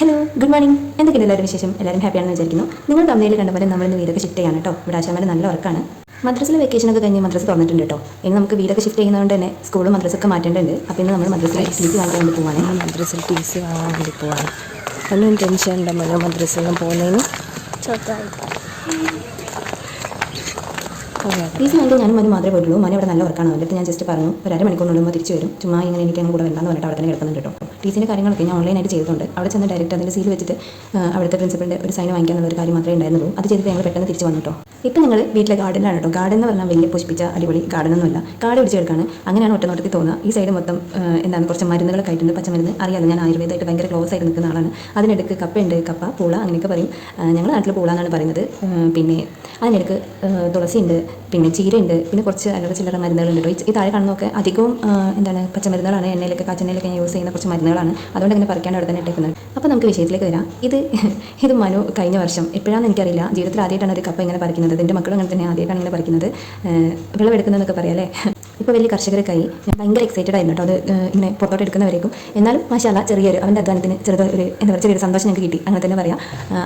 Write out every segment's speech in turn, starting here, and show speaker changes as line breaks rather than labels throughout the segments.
Hello good morning എന്തൊക്കെയാണ് എല്ലാവരും വിശേഷം? എല്ലാവരും ഹാപ്പിയാണെന്ന് വിചാരിക്കുന്നു. നിങ്ങൾ തമ്മിൽ കണ്ട പോലെ നമ്മൾ ഇന്ന് വീടൊക്കെ ഷിഫ്റ്റ് ചെയ്യാണ് കേട്ടോ ഇവിടെ ആശാമാരെ നല്ല വർക്കാണ്. മദ്രസിലെ വെക്കേഷനൊക്കെ കഴിഞ്ഞ് മദ്രസ് തുറന്നിട്ടുണ്ട് കേട്ടോ ഇനി നമുക്ക് വീടൊക്കെ ഷിഫ്റ്റ് ചെയ്യുന്നതുകൊണ്ട് തന്നെ സ്കൂളും മദ്രസൊക്കെ മാറ്റേണ്ടതുണ്ട്. അപ്പോൾ ഇന്ന് നമ്മൾ മദ്രസിലെ സി വാങ്ങാൻ വേണ്ടി പോവാണ്.
മദ്രസിൽ ടി സി വാങ്ങാൻ വേണ്ടി പോവാണ്. ഒന്നും ടെൻഷൻ ഉണ്ട് മദ്രസിൽ നിന്ന് പോകുന്നതിന്
ടി വാങ്ങിക്കാൻ ഞാനും മതി മാത്രമേ പോയിട്ടുള്ളൂ. മനെ ഇവിടെ നല്ല വർക്കാണ് എന്നിട്ട് ഞാൻ ജസ്റ്റ് പറഞ്ഞു ഒരു അര മണിക്കൂറിനുള്ളിൽ തിരിച്ചു വരും. ചുമ്മാ ഇങ്ങനെ എനിക്ക് കൂടെ വേണ്ടാന്ന് പറഞ്ഞിട്ട് അവിടെ തന്നെ കിടക്കുന്നുണ്ട് കേട്ടോ. ടീച്ചിന്റെ കാര്യങ്ങളൊക്കെ ഞാൻ ഓൺലൈനായിട്ട് ചെയ്തിട്ടുണ്ട്. അവിടെ ചെന്ന് ഡയറക്റ്റ് അതിന്റെ സീൽ വെച്ചിട്ട് അവിടുത്തെ പ്രിൻസിപ്പളിന്റെ ഒരു സൈൻ വാങ്ങിക്കാനുള്ള ഒരു കാര്യം മാത്രമേ ഉണ്ടായിരുന്നുള്ളൂ. അത് ചെയ്തിട്ട് ഞങ്ങൾ പെട്ടെന്ന് തിരിച്ച് വന്നു കേട്ടോ. ഇപ്പം നിങ്ങൾ വീട്ടിലെ ഗാർഡനിലാണ് കേട്ടോ. ഗാർഡൻ എന്ന് പറഞ്ഞാൽ വലിയ പുഷ്പിച്ച അടിപൊളി ഗാർഡനൊന്നുമല്ല കാട് പിടിച്ച് കിടക്കാണ്. അങ്ങനെയാണ് ഒറ്റനോട്ടത്തിൽ തോന്നുക. ഈ സൈഡ് മൊത്തം എന്താണ് കുറച്ച് മരുന്നുകളൊക്കെ ആയിട്ടുണ്ട് പച്ചമരുന്ന്. അറിയാലോ ഞാൻ ആയുർവേദമായിട്ട് ഭയങ്കര ക്ലോസ് ആയിട്ട് നിൽക്കുന്ന ആളാണ്. അതിനിടയ്ക്ക് കപ്പയുണ്ട്. കപ്പ പൂള അങ്ങനെയൊക്കെ പറയും. ഞങ്ങളുടെ നാട്ടിൽ പൂള എന്നാണ് പറയുന്നത്. പിന്നെ അതിനിടയ്ക്ക് തുളസിയുണ്ട്. പിന്നെ ചീരയുണ്ട് പിന്നെ കുറച്ച് അല്ലറ ചില്ലറ മരുന്നുകളുണ്ട്. ഈ- താഴെ കാണുന്നതൊക്കെ അധികവും എന്താണ് പച്ചമരുന്നുകളാണ് എണ്ണയിലൊക്കെ കാച്ചെണ്ണയിലൊക്കെ ഞാൻ യൂസ് ചെയ്യുന്ന കുറച്ച് മരുന്നുകളാണ്. അതുകൊണ്ട് അങ്ങനെ പറിക്കാണ്ട് അവിടെ തന്നെ ഇട്ടേക്കുന്നത്. അപ്പോൾ നമുക്ക് വിഷയത്തിലേക്ക് വരാം. ഇത് ഇത് മനു കഴിഞ്ഞ വർഷം എപ്പോഴാണെന്ന് എനിക്കറിയില്ല. ജീവിതത്തിൽ ആദ്യമായിട്ടാണ് ഒരു കപ്പ ഇങ്ങനെ പറിക്കുന്നത്. എന്റെ മക്കളും അങ്ങനെ തന്നെ ആദ്യമായിട്ടാണ് ഇങ്ങനെ പറിക്കുന്നത്. വിളവെടുക്കുന്നതെന്നൊക്കെ പറയാം അല്ലേ? ഇപ്പോൾ വലിയ കർഷകരൊക്കെയായി ഞാൻ ഭയങ്കര എക്സൈറ്റഡ് ആയിരുന്നു കേട്ടോ. അത് ഇങ്ങനെ പുറത്തോട്ട് എടുക്കുന്നവരേക്കും. എന്നാലും മാഷാല ചെറിയൊരു അവന്റെ അധ്വാനത്തിന് ചെറുത് ഒരു എന്താ പറയുക ചെറിയൊരു സന്തോഷം ഞങ്ങൾക്ക് കിട്ടി. അങ്ങനെ തന്നെ പറയാം.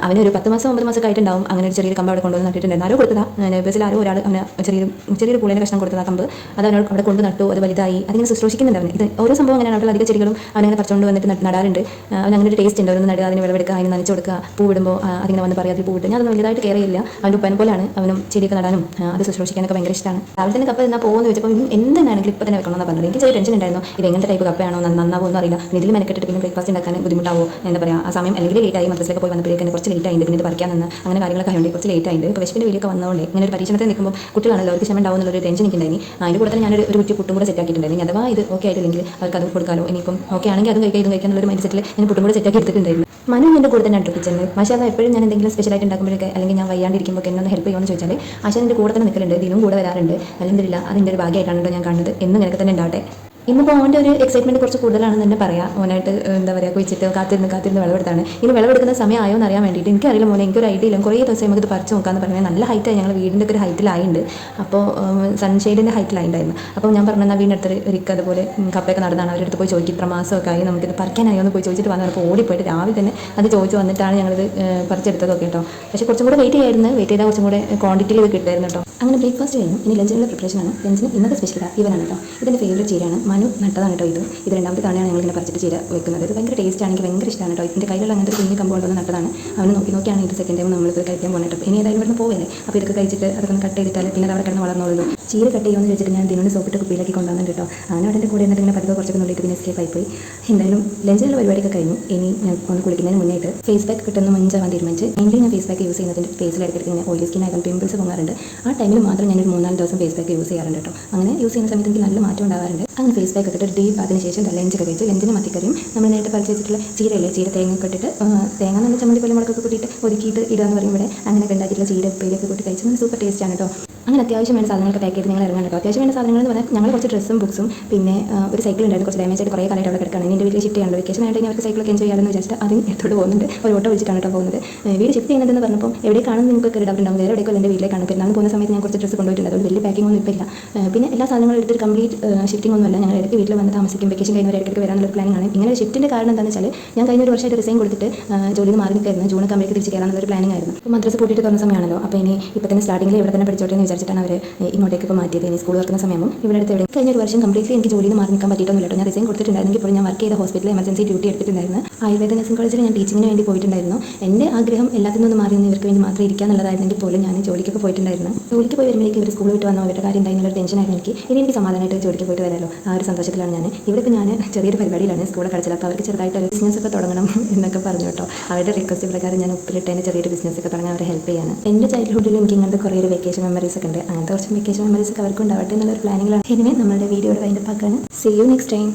അവന് ഒരു പത്ത് മാസം ഒമ്പത് മാസം ഒക്കെ ആയിട്ടുണ്ടാവും. അങ്ങനെ ഒരു ചെറിയൊരു കമ്പ് അവിടെ കൊണ്ടുവന്ന് നട്ടിട്ടുണ്ടായിരുന്നു ആരോ കൊടുത്തതാ. ബസ്സിൽ ആരോ ഒരാൾ അവന് ചെറിയൊരു ചെറിയൊരു പുള്ളിന്റെ കഷ്ണം കൊടുത്തതാ കമ്പ്. അത് അവനോട് അവിടെ കൊണ്ട് നട്ടു. അത് വലുതായി. അതിങ്ങനെ ശുശ്രൂഷിക്കുന്നുണ്ട് ഇത് ഓരോ സംഭവം അങ്ങനെയാണ് അവിടെ അധിക ചെടികളും അവനങ്ങനെ പറിച്ചുകൊണ്ട് വന്നിട്ട് നട്ട് നടാറുണ്ട്. അവനങ്ങനെ ഒരു ടേസ്റ്റ് ഉണ്ട്. അവനൊന്ന് നടുക അതിന് വിളവെടുക്കുക അതിന് നനച്ചു കൊടുക്കുക പൂവിടുമ്പോൾ വിടുമ്പോൾ അതിങ്ങനെ വന്ന് പറയാം അതിൽ പൂവിട്ട് ഞാൻ അതൊന്നും വലുതായിട്ട് കയറിയില്ല അവന്റെ ഉപ്പനെ പോലെയാണ് അവനും ചെടിയൊക്കെ നടാനും. അത് ശുശ്രൂഷിക്കാനൊക്കെ ഭയങ്കര ഇഷ്ടമാണ് രാവിലെ തന്നെ കപ്പ എന്നാൽ പോകുമെന്ന് വെച്ചപ്പോൾ എന്താണെങ്കിലും ഇപ്പോൾ തന്നെ വെക്കണമെന്ന് പറഞ്ഞത്. എനിക്ക് ചെറിയ ടെൻഷൻ ഉണ്ടായിരുന്നു. ഇത് എങ്ങനത്തെ ടൈപ്പ് കപ്പയാണോ നന്ന- നന്നാവോ എന്ന് അറിയില്ല. ഇതിൽ മെനക്കെട്ടിട്ട് പിന്നെ ബ്രേക്ക്ഫാസ്റ്റ് ഉണ്ടാക്കാൻ ബുദ്ധിമുട്ടാവോ എന്താ പറയുക ആ സമയം അല്ലെങ്കിൽ ലേറ്റ് ആയി മദ്രസിലൊക്കെ പോയി വന്നപ്പോഴേക്കും കുറച്ച് ലേറ്റ് ആയിട്ട് പിന്നെ ഇത് പറിക്കാൻ നിന്ന് അങ്ങനെ കാര്യങ്ങളൊക്കെ ആയതുകൊണ്ട് കുറച്ച് ലേറ്റ് ആയിട്ട് ഇപ്പോൾ വിശപ്പിന്റെ വീലൊക്കെ വന്നതുകൊണ്ട് ഇങ്ങനെ ഒരു പരീക്ഷണത്തിൽ നിൽക്കുമ്പോൾ കുട്ടികളാണല്ലോ അവർക്ക് ക്ഷമ ഉണ്ടാവും ഒരു ടെൻഷൻ എനിക്കുണ്ടായിരുന്നു അതിന്റെ കൂടെ തന്നെ ഞാനൊരു ഒരു കുറ്റി പുട്ടും കൂടെ സെറ്റ് ആക്കിയിട്ടുണ്ടായിരുന്നു അഥവാ ഇത് ഓക്കെ ആയിട്ടില്ലെങ്കിൽ അവർക്ക് അത് കൊടുക്കാലോ. ഇനിയിപ്പം ഓക്കെ ആണെങ്കിൽ അതും കഴിക്കാം ഇതും ഒരു മൈൻഡ് സെറ്റിൽ ഞാൻ പുട്ടും കൂടെ സെറ്റ് ആക്കി എടുത്തിട്ടുണ്ടായിരുന്നു. മനു എന്റെ കൂടെ തന്നെ അടുപ്പിച്ചത് മാഷാ എപ്പോഴും ഞാൻ എന്തെങ്കിലും സ്പെഷ്യലായിട്ട് ഉണ്ടാക്കുമ്പോഴൊക്കെ അല്ലെങ്കിൽ ഞാൻ വയ്യാണ്ടിരിക്കുമ്പോൾ എന്നെ ഒന്ന് ഹെൽപ്പ് ചെയ്യുമെന്ന് ചോദിച്ചാൽ ആശാൻ എന്റെ കൂടെ തന്നെ നിൽക്കലുണ്ട് ഇതിനും കൂടെ വരാറുണ്ട്. അല്ലെന്നില്ല അതിന്റെ ഒരു ഭാഗ്യമായിട്ടാണ് ഞാൻ കാണുന്നത്. എന്നും നിനക്ക് തന്നെ ഉണ്ടാവട്ടെ. ഇന്നിപ്പോൾ അവന്റെ ഒരു എക്സൈറ്റ്മെന്റ് കുറച്ച് കൂടുതലാണെന്ന് തന്നെ പറയാം. മോനായിട്ട് എന്താ പറയുക കുഴിച്ചിട്ട് കാത്തിരുന്ന് കാത്തിരുന്ന് വിളവെടുത്താണ്. ഇനി വിളവെടുക്കുന്ന സമയം എന്ന് അറിയാൻ വേണ്ടിയിട്ട് എനിക്കറിയില്ല മോനെ എനിക്കൊരു ഐഡിയ ഇല്ല. കുറേ ദിവസം നമുക്ക് പറിച്ച് നോക്കാമെന്ന് പറഞ്ഞാൽ നല്ല ഹൈറ്റായി ഞങ്ങൾ വീടിന്റെ ഒക്കെ ഒരു ഹൈറ്റിലായിട്ടുണ്ട് അപ്പോൾ സൺഷെയ്ഡിന്റെ ഹൈറ്റിലായിട്ടുണ്ടായിരുന്നു അപ്പോൾ ഞാൻ പറഞ്ഞു എന്നാൽ വീടിന്റെ അടുത്ത് ഒരിക്കൽ അതുപോലെ കപ്പയൊക്കെ നടന്നാണ്. അവരുടെ അടുത്ത് പോയി ചോദിക്കും ഇത്ര മാസമൊക്കെ ആയി നമുക്കിത് പറിക്കാനായോ എന്ന് പോയി ചോദിച്ചിട്ട് വന്നു അപ്പോൾ ഓടിപ്പോയിട്ട് രാവിലെ തന്നെ അത് ചോദിച്ചു വന്നിട്ടാണ് ഞങ്ങളിത് പറിച്ചെടുത്തതൊക്കെ കേട്ടോ. പക്ഷേ കുറച്ചും കൂടെ വെയിറ്റ് ചെയ്യായിരുന്നു. വെയിറ്റ് ചെയ്താൽ കുറച്ചും കൂടെ ക്വാണ്ടിറ്റിയിൽ ഇത് കിട്ടുമായിരുന്നു കേട്ടോ. അങ്ങനെ ബ്രേക്ക്ഫാസ്റ്റ് കഴിഞ്ഞു. ഇനി ലഞ്ചിനുള്ള പ്രിപ്പറേഷനാണ് ലഞ്ചിന് ഇന്നത്തെ സ്പെഷ്യൽ ഇവനാണ് കേട്ടോ. ഇതിന്റെ ഫേവറേറ്റ് ചീരയാണ്. മനു നട്ടതാണ് കേട്ടോ ഇത്. ഇത് രണ്ടാമത്തെ തവണയാണ് ഞങ്ങളിങ്ങനെ പറിച്ചിട്ട് ചെയ്ത് വെക്കുന്നത്. ഇത് ഭയങ്കര ടേസ്റ്റ് ആണെങ്കിൽ ഭയങ്കര ഇഷ്ടമാണ് കേട്ടോ. ഇതിന്റെ കയ്യിലുള്ള അങ്ങനത്തെ കുഞ്ഞു കമ്പ് കൊണ്ടുവന്ന് നട്ടതാണ്. അവന് നോക്കി നോക്കിയാണ് ഇത് സെക്കൻഡ് ടൈം നമ്മളിത് കഴിക്കാൻ പോകുന്നത് ഇനി ഏതായാലും ഇവിടുന്ന് പോവല്ലേ അപ്പോൾ ഇതൊക്കെ കഴിച്ചിട്ട് അതൊക്കെ കട്ട് ചെയ്തിട്ടാൽ പിന്നെ അവിടെ കിടന്ന് വളർന്നോളൂ ചീര കട്ട് ചെയ്യുമെന്ന് വെച്ചിട്ട് ഞാൻ ദിനോട് സോപ്പിട്ട് കുപ്പിയിലേക്ക് കൊണ്ടുവന്നു കേട്ടോ. അങ്ങനെ അവിടെ എന്റെ കൂടെ എന്നിട്ട് ഇങ്ങനെ പതുക്കെ കുറച്ചൊക്കെ നുള്ളിയിട്ട് പിന്നെ സ്കേപ്പ് ആയിപ്പോയി എന്തായാലും ലഞ്ചിലുള്ള പരിപാടിയൊക്കെ കഴിഞ്ഞു. ഇനി ഞാൻ ഒന്ന് കുളിക്കുന്നതിന് മുന്നേറ്റ് ഫേസ് പാക്ക് കിട്ടുന്ന മഞ്ചാവാൻ തീരുമാനിച്ച് എങ്കിലും ഞാൻ ഫേസ് പാക്ക് യൂസ് ചെയ്യുന്നതിന്റെ ഫേസിൽ ഇടയ്ക്കിടയ്ക്ക് ഇങ്ങനെ ഓയിലി സ്കിൻ ആയതുകൊണ്ട് പിമ്പിൾസ് പൊങ്ങാറുണ്ട് ആ ടൈമിൽ മാത്രം ഞാനൊരു മൂന്നാൽ ദിവസം ഫേസ് പാക്ക് യൂസ് ചെയ്യാറുണ്ട് കേട്ടോ. അങ്ങനെ യൂസ് ചെയ്യുന്ന സമയത്ത് എനിക്ക് നല്ല മാറ്റം ഉണ്ടാവാറുണ്ട്. അങ്ങനെ ഫേസ് പാക്ക് ഇട്ടിട്ട് ഡീപ്പ് അതിന് ശേഷം ലഞ്ചൊക്കെ കഴിച്ച്. ലഞ്ചിന് മത്തിക്കറിയും? നമ്മൾ നേരത്തെ പറിച്ച് വെച്ചിട്ടുള്ള ചീരയില്ലേ? ചീര തേങ്ങ കെട്ടിട്ട് തേങ്ങ എന്ന് ചമ്മന്തി പോലെ മുളകൊക്കെ കൂട്ടിയിട്ട് ഒതുക്കിയിട്ട് ഇടുക എന്ന് പറയും അങ്ങനെയൊക്കെ ഉണ്ടാക്കിയിട്ടുള്ള ചീര ഉപ്പേരിയൊക്കെ കൂട്ടി കഴിച്ചാൽ നല്ല സൂപ്പർ ടേസ്റ്റാണ് കേട്ടോ. അങ്ങനെ അത്യാവശ്യം വേണ്ട സാധനങ്ങളൊക്കെ പാക്ക് ചെയ്ത് നിങ്ങൾ ഇറങ്ങാൻ കേട്ടോ അത്യാവശ്യം വേണ്ട സാധനങ്ങൾ എന്ന് പറഞ്ഞാൽ ഞങ്ങൾ കുറച്ച് ഡ്രസ്സും ബുക്സും പിന്നെ ഒരു സൈക്കിൾ ഉണ്ടായിരുന്നു. കുറച്ച് ഡാമേജ് ആയിട്ട് കുറേ കാലമായിട്ട് അവിടെ കിടക്കുകയാണ്. എന്റെ വീട്ടിൽ ഷിഫ്റ്റ് ചെയ്യാനുണ്ട്. വെക്കേഷൻ ആയിട്ട് അവർക്ക് സൈക്കിളൊക്കെ എൻജോയ് ചെയ്യാമെന്ന് വിചാരിച്ചിട്ട് അതിന് എടുത്തോട്ട് പോകുന്നുണ്ട്. ഒരു ഓട്ടോ വിളിച്ചിട്ടാണ് കേട്ടോ പോകുന്നത്. വീട് ഷിഫ്റ്റ് ചെയ്യുന്നതെന്ന് പറഞ്ഞപ്പോൾ എവിടേക്കാണെന്ന് നിങ്ങൾക്ക് ഉണ്ടാവും. വേറെ എവിടെയൊക്കെ എന്റെ വീട്ടിലേക്കാണ്. പെരുന്നാൾ പോകുന്ന സമയത്ത് ഞാൻ കുറച്ച് ഡ്രസ്സ് കൊണ്ടുപോയിട്ടുണ്ട്. അതുകൊണ്ട് വലിയ പാക്കിംഗ് ഒന്നും ഇപ്പില്ല ഇല്ല. പിന്നെ എല്ലാ സാധനങ്ങളും എടുത്തിട്ട് കംപ്ലീറ്റ് ഷിഫ്റ്റിംഗ് ഒന്നുമല്ല. ഞങ്ങൾ ഇടയ്ക്ക് വീട്ടിൽ വന്ന് താമസിക്കും. വെക്കേഷൻ കഴിഞ്ഞവരെ ഇടയ്ക്ക് വരാനുള്ള ഒരു ആണ്. ഇങ്ങനെ ഷിഫ്റ്റിന്റെ കാരണം എന്താണെന്ന് വെച്ചാൽ ഞാൻ കഴിഞ്ഞ ഒരു വർഷമായിട്ട് റിസൈൻ കൊടുത്തിട്ട് ജോലിയിൽ മാറി നിൽക്കായിരുന്നു. ജൂൺ കമ്പനിക്ക് തിരിച്ച് കയറാനുള്ള ഒരു പ്ലാനിങ്ങായിരുന്നു അപ്പോൾ മദ്രസ് പൂട്ടിയിട്ട് തുറന്ന സമയമാണല്ലോ. അപ്പോൾ ഇനി ഇപ്പോൾ തന്നെ സ്റ്റാർട്ടിങ്ങിൽ ഇവിടെ തന്നെ പഠിച്ചോട്ടെ എന്ന് വിചാരിച്ചിട്ടാണ് അവർ ഇങ്ങോട്ടേക്ക് ഇപ്പോൾ മാറ്റിയത്. ഇനി സ്കൂൾ വർക്കുന്ന സമയവും ഇവിടെ അടുത്ത് എവിടെ കഴിഞ്ഞ ഒരു വർഷം കംപ്ലീറ്റ്ലി എനിക്ക് ജോലിയിൽ നിന്ന് മാറി നിൽക്കാൻ പറ്റിയിട്ടൊന്നുമില്ല കേട്ടോ. ഞാൻ റിസൈൻ കൊടുത്തിട്ടുണ്ടായിരുന്നെങ്കിൽ ഇപ്പോൾ ഞാൻ വർക്ക് ചെയ്ത ഹോസ്പിറ്റലിൽ എമർജൻസി ഡ്യൂട്ടി എടുത്തിട്ടുണ്ടായിരുന്നു. ആയുർവേദ നഴ്സിംഗ് കോളേജിൽ ഞാൻ ടീച്ചിങ്ങിന് വേണ്ടി പോയിട്ടുണ്ടായിരുന്നു. എന്റെ ആഗ്രഹം എല്ലാത്തിൽ നിന്നും മാറി നിന്ന് ഇവർക്ക് വേണ്ടി മാത്രം ഇരിക്കുക എന്നുള്ളതായിരുന്നെങ്കിൽ പോലും ഞാൻ ജോലിക്കൊക്കെ പോയിട്ടുണ്ടായിരുന്നു. ജോലിക്ക് പോയി വരുമ്പോഴേക്കും ഇവർ സ്കൂൾ വിട്ട് വന്നോ അവരുടെ കാര്യം ഒരു ടെൻഷനായിരുന്നു എനിക്ക്. ഇനി എനിക്ക് സമാധാനമായിട്ട് ജോലിക്ക് പോയിട്ട് വരാമല്ലോ ആ ഒരു സന്തോഷത്തിലാണ് ഞാൻ. ഇവിടെ ഞാൻ ചെറിയൊരു പരിപാടിയിലാണ് സ്കൂളിൽ കളിച്ചത് അപ്പോൾ അവർക്ക് ചെറുതായിട്ട് ഒരു ബിസിനസ് ഒക്കെ തുടങ്ങണം എന്നൊക്കെ പറഞ്ഞു കേട്ടോ. അവരുടെ റിക്വസ്റ്റ് പ്രകാരം ഞാൻ ഉപ്പിലിട്ടതിന് ചെറിയൊരു ബിസിനസ് ഒക്കെ തുടങ്ങാൻ അവരെ ഹെൽപ്പ് ചെയ്യാണ്. എന്റെ ചൈൽഡ്ഹുഡിൽ എനിക്ക് ഇങ്ങനത്തെ കുറേ ഒരു വെക്കേഷൻ മെമ്മറീസ് ഉണ്ട്. അങ്ങനത്തെ കുറച്ച് വെക്കേഷൻ മെമ്മറീസ് ഒക്കെ അവർക്ക് ഉണ്ടാവട്ടെ എന്നുള്ളൊരു പ്ലാനിങ്ങിലാണ് ഇനിമേ നമ്മുടെ വീഡിയോയുടെ അതിന്റെ പാക്കാണ് യു നെക്സ്റ്റ് ടൈം